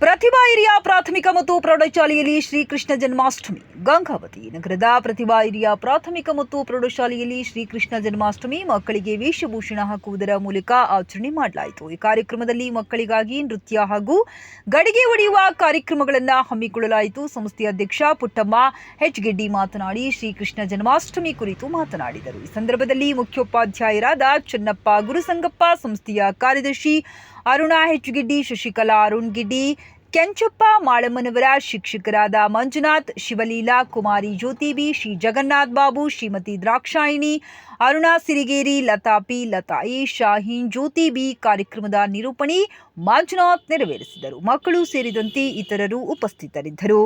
ಪ್ರಾಥಮಿಕ ಮತ್ತು ಪ್ರೌಢಶಾಲೆಯಲ್ಲಿ ಶ್ರೀಕೃಷ್ಣ ಜನ್ಮಾಷ್ಟಮಿ. ಗಂಗಾವತಿ ನಗರದ ಪ್ರತಿಭಾ ಹಿರಿಯ ಪ್ರಾಥಮಿಕ ಮತ್ತು ಪ್ರೌಢಶಾಲೆಯಲ್ಲಿ ಶ್ರೀಕೃಷ್ಣ ಜನ್ಮಾಷ್ಟಮಿ. ಮಕ್ಕಳಿಗೆ ವೇಷಭೂಷಣ ಹಾಕುವುದರ ಮೂಲಕ ಆಚರಣೆ ಮಾಡಲಾಯಿತು. ಈ ಕಾರ್ಯಕ್ರಮದಲ್ಲಿ ಮಕ್ಕಳಿಗಾಗಿ ನೃತ್ಯ ಹಾಗೂ ಗಡಿಗೆ ಒಡೆಯುವ ಕಾರ್ಯಕ್ರಮಗಳನ್ನು ಹಮ್ಮಿಕೊಳ್ಳಲಾಯಿತು. ಸಂಸ್ಥೆಯ ಅಧ್ಯಕ್ಷ ಪುಟ್ಟಮ್ಮ ಹೆಚ್ಗೆಡ್ಡಿ ಗೆಡ್ಡಿ ಮಾತನಾಡಿ ಶ್ರೀಕೃಷ್ಣ ಜನ್ಮಾಷ್ಟಮಿ ಕುರಿತು ಮಾತನಾಡಿದರು. ಈ ಸಂದರ್ಭದಲ್ಲಿ ಮುಖ್ಯೋಪಾಧ್ಯಾಯರಾದ ಚೆನ್ನಪ್ಪ ಗುರುಸಂಗಪ್ಪ, ಸಂಸ್ಥೆಯ ಕಾರ್ಯದರ್ಶಿ ಅರುಣಾ ಹೆಚ್ಗಿಡ್ಡಿ, ಶಶಿಕಲಾ ಅರುಣ್ ಗಿಡ್ಡಿ ಕೆಂಚಪ್ಪ, ಮಾಳಮ್ಮನವರ ಶಿಕ್ಷಕರಾದ ಮಂಜುನಾಥ್, ಶಿವಲೀಲಾ, ಕುಮಾರಿ ಜ್ಯೋತಿಬಿ ಶ್ರೀ ಜಗನ್ನಾಥ್ ಬಾಬು, ಶ್ರೀಮತಿ ದ್ರಾಕ್ಷಾಯಿಣಿ, ಅರುಣಾ ಸಿರಿಗೇರಿ, ಲತಾ ಪಿ ಲತಾ ಎ ಶಾಹೀನ್ ಜ್ಯೋತಿಬಿ ಕಾರ್ಯಕ್ರಮದ ನಿರೂಪಣೆ ಮಂಜುನಾಥ್ ನೆರವೇರಿಸಿದರು. ಮಕ್ಕಳು ಸೇರಿದಂತೆ ಇತರರು ಉಪಸ್ಥಿತರಿದ್ದರು.